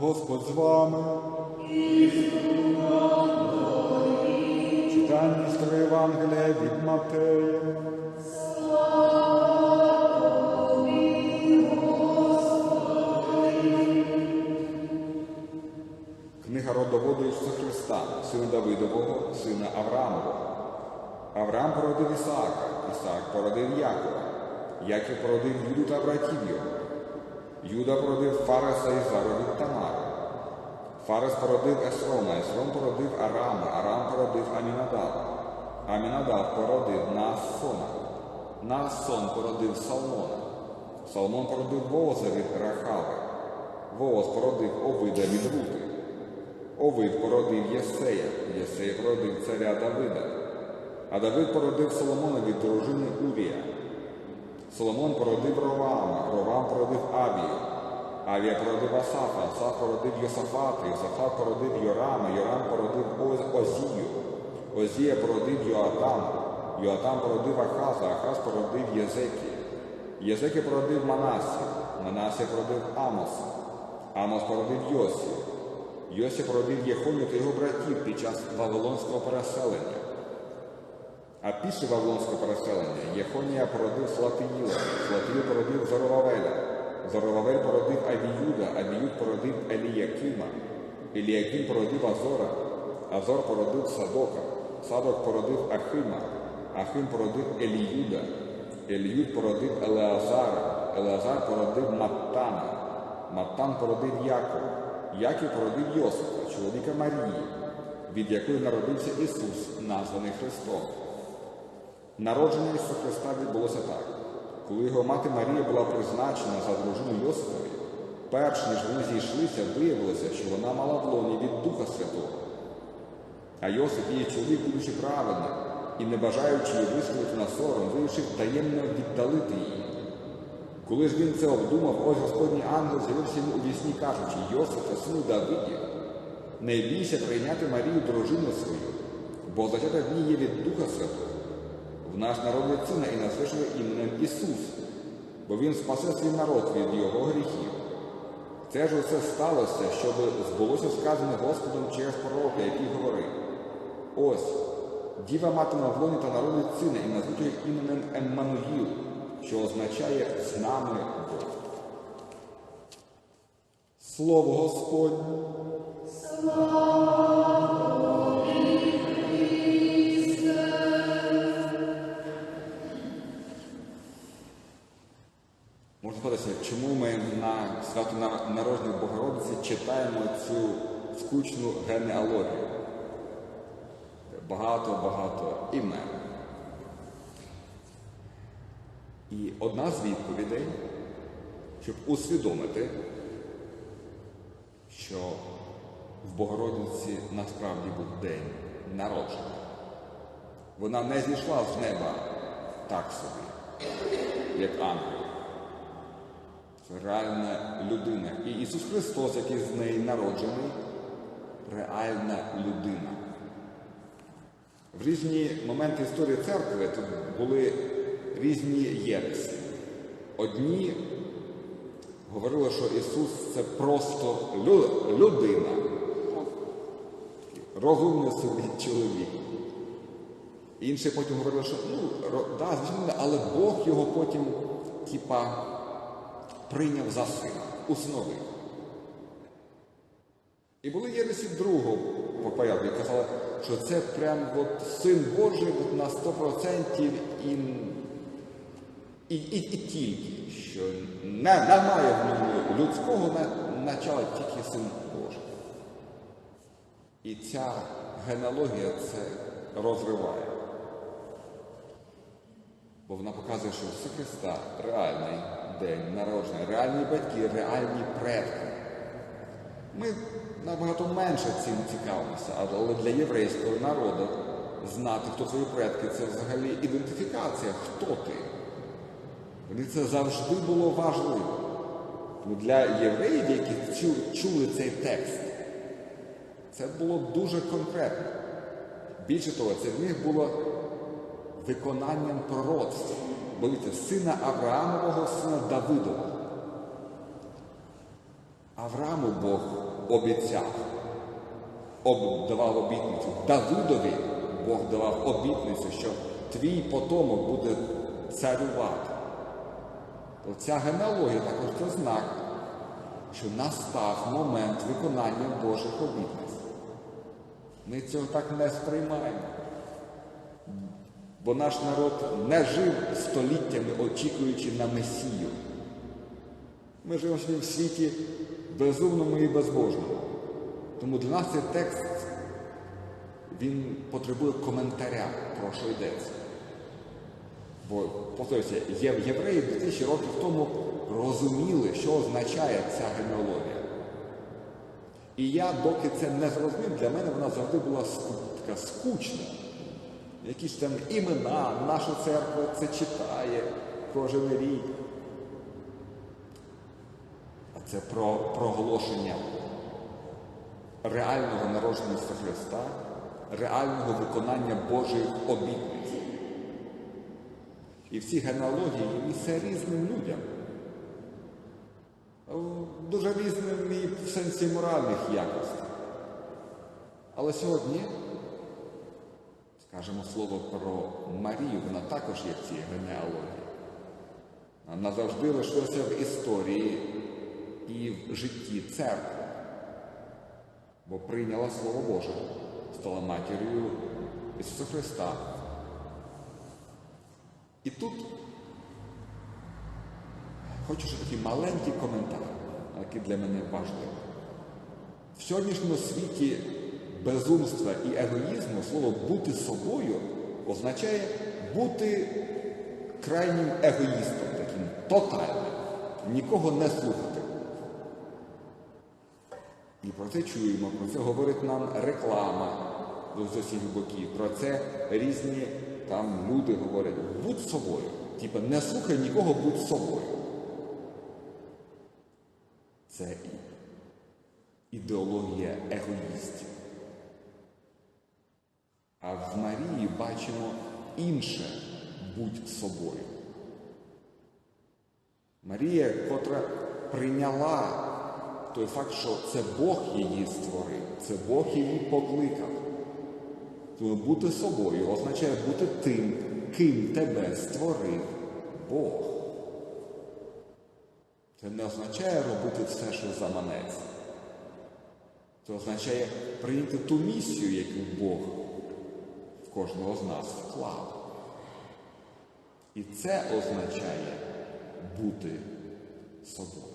Господь з вами. Читання з Євангелія від Матея. Книга родоводу Ісуса Христа, сина Давидового, сина Авраамового. Авраам породив Ісаака, Ісаак породив Якова, Яків породив Юду та братів його. Юда породив Фареса і Зару Тамара. Фарес породив Есрома, Есром породив Арама, Арам породив Амінадава. Амінадав породив Наасона. Наасон породив Салмона. Салмон породив Вооза від Рахави. Вооз породив Овида від Рути. Овид породив Єсея, Єсей породив царя Давида. А Давид породив Соломона від дружини Урія. Соломон породив Роваама, Ровам породив Авію. Авія породив Асафа, Асаф породив Йосафата, Йосафат породив Йорама, Йорам породив Озію. Озія породив Йоатам, Йоатам породив Ахаза, Ахаз породив Єзекія. Єзекія породив Манасі, Манасія породив Амоса, Амос породив Йосію. Йосі породив Єхоню та його братів під час Вавилонського переселення. А після Вавилонського переселення Єхонія породив Слатиїла, Слатиїл породив Зоровавеля, Зоровавель породив Авіюда, Авіюд породив Еліякима, Еліяким породив Азора, Азор породив Садока, Садок породив Ахима, Ахим породив Еліюда, Еліюд породив Елеазара, Елеазар породив Маттана, Маттан породив Якова, Яків породив Йосифа, чоловіка Марії, від якої народився Ісус, названий Христом. Народження Ісуса Христа відбулося так. Коли його мати Марія була призначена за дружину Йосифові, перш ніж вони зійшлися, виявилося, що вона мала в лоні від Духа Святого. А Йосиф, її чоловік, будучи праведним і не бажаючи її висловити на сором, вирішив таємно віддалити її. Коли ж він це обдумав, ось Господній ангел з'явився йому у вісні, кажучи, Йосифе, сину Давидів, не бійся прийняти Марію дружину свою, бо зачата в ній є від Духа Святого. В наш народ є сина і назвеш іменем Ісус, бо Він спасе свій народ від його гріхів. Це ж усе сталося, щоб збулося сказане Господом через пророка, який говорив. Ось, діва матиме в лоні та народить сина і назвуть іменем Еммануїл, що означає з нами Бог. Слово Господнє. Можна чому ми на свято на- народження Богородиці читаємо цю скучну генеалогію? Багато-багато імен. І одна з відповідей, щоб усвідомити, що в Богородиці насправді був день народження. Вона не зійшла з неба так собі, як ангел. Реальна людина. І Ісус Христос, який з неї народжений, реальна людина. В різні моменти історії церкви тут були різні єреси. Одні говорили, що Ісус це просто людина, розумний собі чоловік. Інші потім говорили, що ну, да, звичайно, але Бог його потім, типа, прийняв за сина, усиновив. І були єресі другого по які казали, що це прям от син Божий от на 100% і, і, і, і тільки, що не, немає в ньому людського на- начала, тільки син Божий. І ця генеалогія це розриває. Бо вона показує, що Ісуса Христа реальний день народження, реальні батьки, реальні предки. Ми набагато менше цим цікавимося, але для єврейського народу знати, хто твої предки, це взагалі ідентифікація, хто ти. Вони це завжди було важливо. Ну, Для євреїв, які чули цей текст, це було дуже конкретно. Більше того, це в них було виконанням пророцтва. Дивіться, сина Авраамового, сина Давидового. Аврааму Бог обіцяв, об, давав обітницю. Давидові Бог давав обітницю, що твій потомок буде царювати. То ця генеалогія також це знак, що настав момент виконання Божих обітниць. Ми цього так не сприймаємо. Бо наш народ не жив століттями, очікуючи на Месію. Ми живемо в світі безумному і безбожному. Тому для нас цей текст він потребує коментаря, про що йдеться. Бо, повторюся, євреї 2000 років тому розуміли, що означає ця генеалогія. І я, доки це не зрозумів, для мене вона завжди була така скучна. Якісь там імена, наша церква це читає кожен рік. А це про проголошення реального народження Христа, реального виконання Божих обітниць. І в цій генеалогії є місце різним людям. Е, Дуже різним і в сенсі моральних якостей. Але сьогодні скажемо слово про Марію, вона також є в цій генеалогії. Вона завжди лишилася в історії і в житті церкви, бо прийняла Слово Боже, стала матір'ю Ісуса Христа. І тут хочу ще такий маленький коментар, який для мене важливий. В сьогоднішньому світі безумства і егоїзму слово бути собою означає бути крайнім егоїстом, таким тотальним, нікого не слухати. І про це чуємо, про це говорить нам реклама з усіх боків. Про це різні там люди говорять, будь собою. Типа не слухай нікого, будь собою. Це ідеологія егоїстів. А в Марії бачимо інше будь собою. Марія, котра прийняла той факт, що це Бог її створив, це Бог її покликав. Тому бути собою означає бути тим, ким тебе створив Бог. Це не означає робити все, що заманеться. Це означає прийняти ту місію, яку Бог кожного з нас вклав. І це означає бути собою.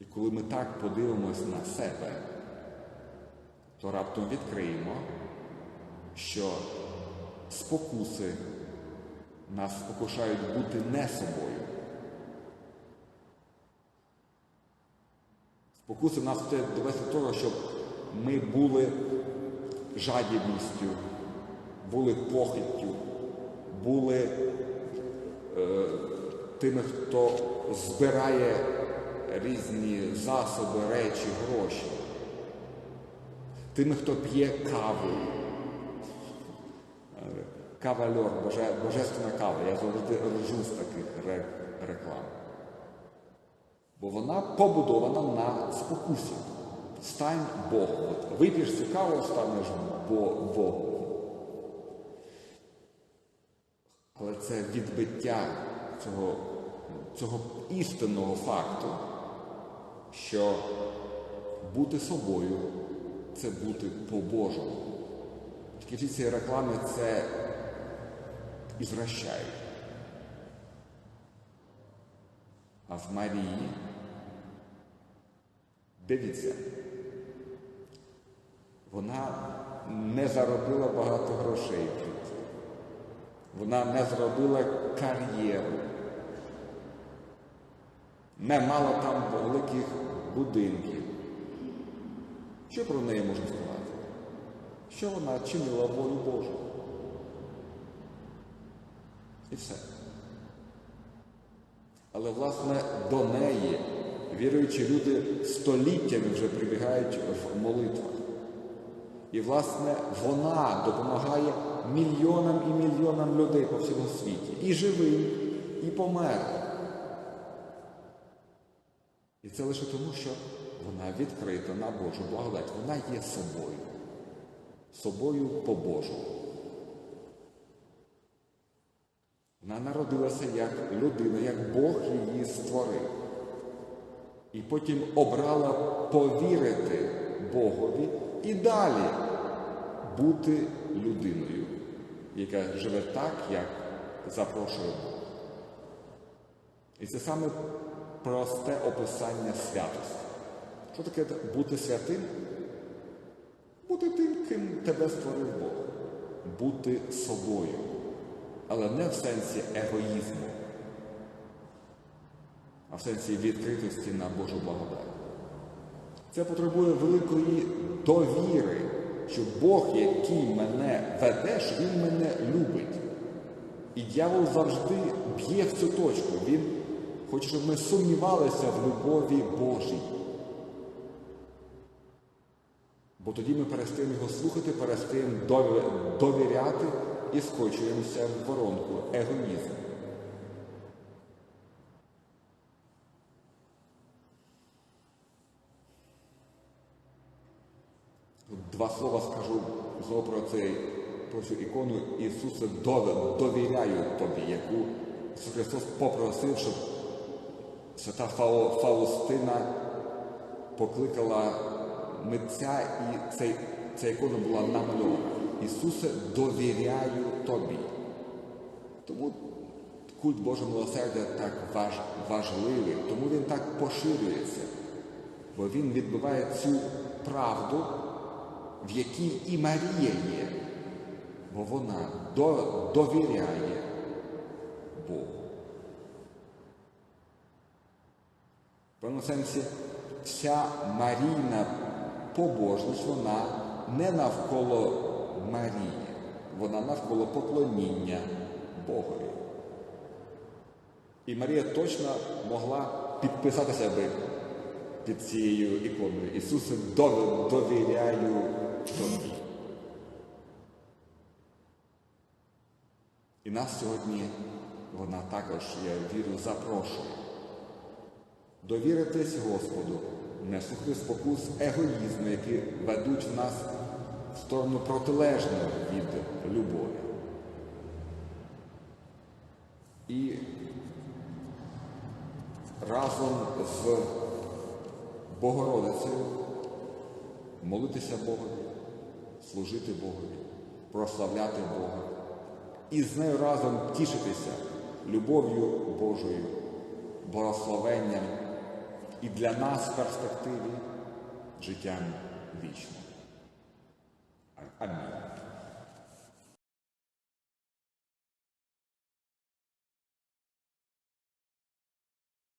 І коли ми так подивимось на себе, то раптом відкриємо, що спокуси нас спокушають бути не собою. Спокуси нас хочуть довести до того, щоб ми були жадібністю, були похиттю, були е, тими, хто збирає різні засоби, речі, гроші, тими, хто п'є каву. Кавальор, боже, божественна кава. Я завжди ржу з таких ре- реклам. Бо вона побудована на спокусі. Стань Богом. От вип'єш каву, станеш Богом. Але це відбиття цього, цього істинного факту, що бути собою це бути по-божому. Тільки всі ці реклами це ізвращають. А в Марії, дивіться, вона не заробила багато грошей житті. Вона не зробила кар'єру. Не мала там великих будинків. Що про неї можна сказати? Що вона чинила волю Божу? І все. Але, власне, до неї віруючі люди століттями вже прибігають в молитвах. І, власне, вона допомагає мільйонам і мільйонам людей по всьому світі. І живим, і померлим. І це лише тому, що вона відкрита на Божу благодать. Вона є собою. Собою по-божому. Вона народилася як людина, як Бог її створив. І потім обрала повірити Богові і далі бути людиною, яка живе так, як запрошує Бог. І це саме просте описання святості. Що таке бути святим? Бути тим, ким тебе створив Бог. Бути собою. Але не в сенсі егоїзму, а в сенсі відкритості на Божу благодать. Це потребує великої довіри, що Бог, який мене веде, що Він мене любить. І дьявол завжди б'є в цю точку. Він хоче, щоб ми сумнівалися в любові Божій. Бо тоді ми перестаємо його слухати, перестаємо довіряти і скочуємося в воронку егоїзму. Знову про цей про цю ікону Ісусе «Дов- довіряю тобі, яку Ісус Христос попросив, щоб свята Фаустина покликала митця, і цей, ця ікона була намальована. Ісусе, довіряю тобі. Тому культ Божого милосердя так важ, важливий, тому він так поширюється, бо він відбиває цю правду, в якій і Марія є, бо вона до, довіряє Богу. В певному сенсі вся Марійна побожність, вона не навколо Марії, вона навколо поклоніння Богові. І Марія точно могла підписатися би під цією іконою. Ісусе, довіряю тобі. І нас сьогодні вона також, я вірю, запрошує. Довіритись Господу, не слухати спокус егоїзму, які ведуть нас в сторону протилежну від любові. І разом з Богородицею молитися Богові, служити Богові, прославляти Бога і з нею разом тішитися любов'ю Божою, благословенням і для нас в перспективі життям вічним. Амінь.